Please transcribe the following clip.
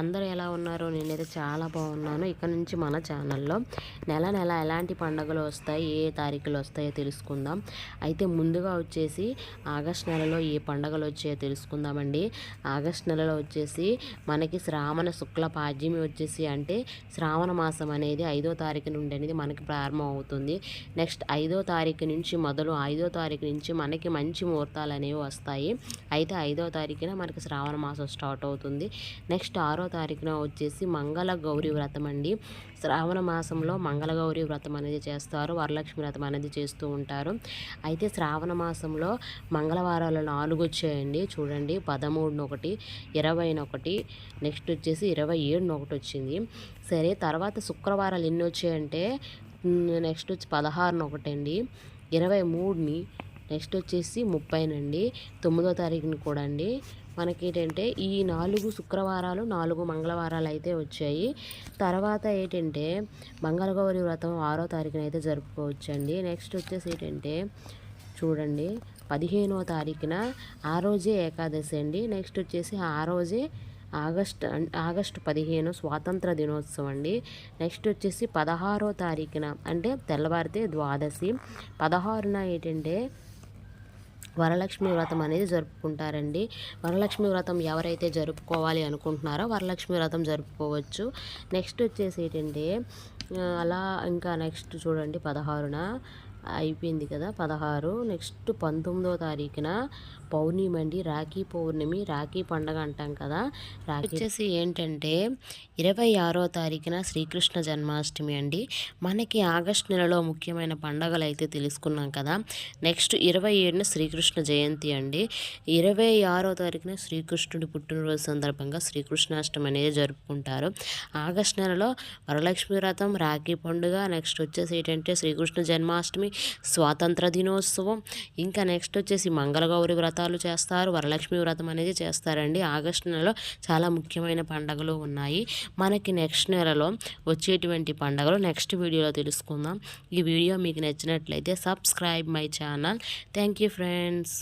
అందరూ ఎలా ఉన్నారో నేనైతే చాలా బాగున్నాను. ఇక్కడ నుంచి మన ఛానల్లో నెల నెల ఎలాంటి పండుగలు వస్తాయి ఏ తారీఖులు వస్తాయో తెలుసుకుందాం. అయితే ముందుగా వచ్చేసి ఆగస్ట్ నెలలో ఏ పండుగలు వచ్చాయో తెలుసుకుందామండి. ఆగస్ట్ నెలలో వచ్చేసి మనకి శ్రావణ శుక్ల పాడ్యమి వచ్చేసి అంటే శ్రావణ మాసం అనేది ఐదో తారీఖు నుండి అనేది మనకి ప్రారంభం అవుతుంది. నెక్స్ట్ ఐదో తారీఖు నుంచి మొదలు ఐదో తారీఖు నుంచి మనకి మంచి ముహూర్తాలు అనేవి వస్తాయి. అయితే ఐదో తారీఖున మనకి శ్రావణ మాసం స్టార్ట్ అవుతుంది. నెక్స్ట్ ఆరో తారీఖున వచ్చేసి మంగళ గౌరీ వ్రతం అండి. శ్రావణ మాసంలో మంగళ గౌరీ వ్రతం అనేది చేస్తారు. వరలక్ష్మి వ్రతం అనేది చేస్తూ ఉంటారు. అయితే శ్రావణ మాసంలో మంగళవారాలు నాలుగు వచ్చాయండి. చూడండి పదమూడున ఒకటి ఇరవైన ఒకటి నెక్స్ట్ వచ్చేసి ఇరవై ఏడున ఒకటి వచ్చింది. సరే తర్వాత శుక్రవారాలు ఎన్ని వచ్చాయంటే నెక్స్ట్ వచ్చి పదహారున ఒకటండి ఇరవై మూడుని నెక్స్ట్ వచ్చేసి ముప్పైనండి. తొమ్మిదో తారీఖుని కూడా అండి. మనకి ఏంటంటే ఈ నాలుగు శుక్రవారాలు నాలుగు మంగళవారాలు అయితే వచ్చాయి. తర్వాత ఏంటంటే మంగళగౌరి వ్రతం ఆరో తారీఖున అయితే జరుపుకోవచ్చండి. నెక్స్ట్ వచ్చేసి ఏంటంటే చూడండి పదిహేనో తారీఖున ఆ రోజే ఏకాదశి అండి. నెక్స్ట్ వచ్చేసి ఆ రోజే ఆగస్ట్ ఆగస్టు పదిహేను స్వాతంత్ర దినోత్సవం అండి. నెక్స్ట్ వచ్చేసి పదహారో తారీఖున అంటే తెల్లవారితే ద్వాదశి. పదహారున ఏంటంటే వరలక్ష్మి వ్రతం అనేది జరుపుకుంటారండి. వరలక్ష్మి వ్రతం ఎవరైతే జరుపుకోవాలి అనుకుంటున్నారో వరలక్ష్మి వ్రతం జరుపుకోవచ్చు. నెక్స్ట్ వచ్చేసి ఏంటంటే అలా ఇంకా నెక్స్ట్ చూడండి పదహారున. అయిపోయింది కదా పదహారు. నెక్స్ట్ పంతొమ్మిదో తారీఖున పౌర్ణమి అండి. రాఖీ పౌర్ణమి రాఖీ పండగ అంటాం కదా. రాఖీ వచ్చేసి ఏంటంటే ఇరవై ఆరో తారీఖున శ్రీకృష్ణ జన్మాష్టమి అండి. మనకి ఆగస్ట్ నెలలో ముఖ్యమైన పండగలు అయితే తెలుసుకున్నాం కదా. నెక్స్ట్ ఇరవై ఏడున శ్రీకృష్ణ జయంతి అండి. ఇరవై ఆరో తారీఖున శ్రీకృష్ణుడి పుట్టినరోజు సందర్భంగా శ్రీకృష్ణాష్టమి అనేది జరుపుకుంటారు. ఆగస్ట్ నెలలో వరలక్ష్మి వ్రతం రాఖీ పండుగ నెక్స్ట్ వచ్చేసి ఏంటంటే శ్రీకృష్ణ జన్మాష్టమి స్వాతంత్ర దినోత్సవం ఇంకా నెక్స్ట్ వచ్చేసి మంగళగౌరి వ్రతాలు చేస్తారు. వరలక్ష్మి వ్రతం అనేది చేస్తారండి. ఆగస్టు నెలలో చాలా ముఖ్యమైన పండుగలు ఉన్నాయి. మనకి నెక్స్ట్ నెలలో వచ్చేటువంటి పండుగలు నెక్స్ట్ వీడియోలో తెలుసుకుందాం. ఈ వీడియో మీకు నచ్చినట్లయితే subscribe my channel. Thank you friends.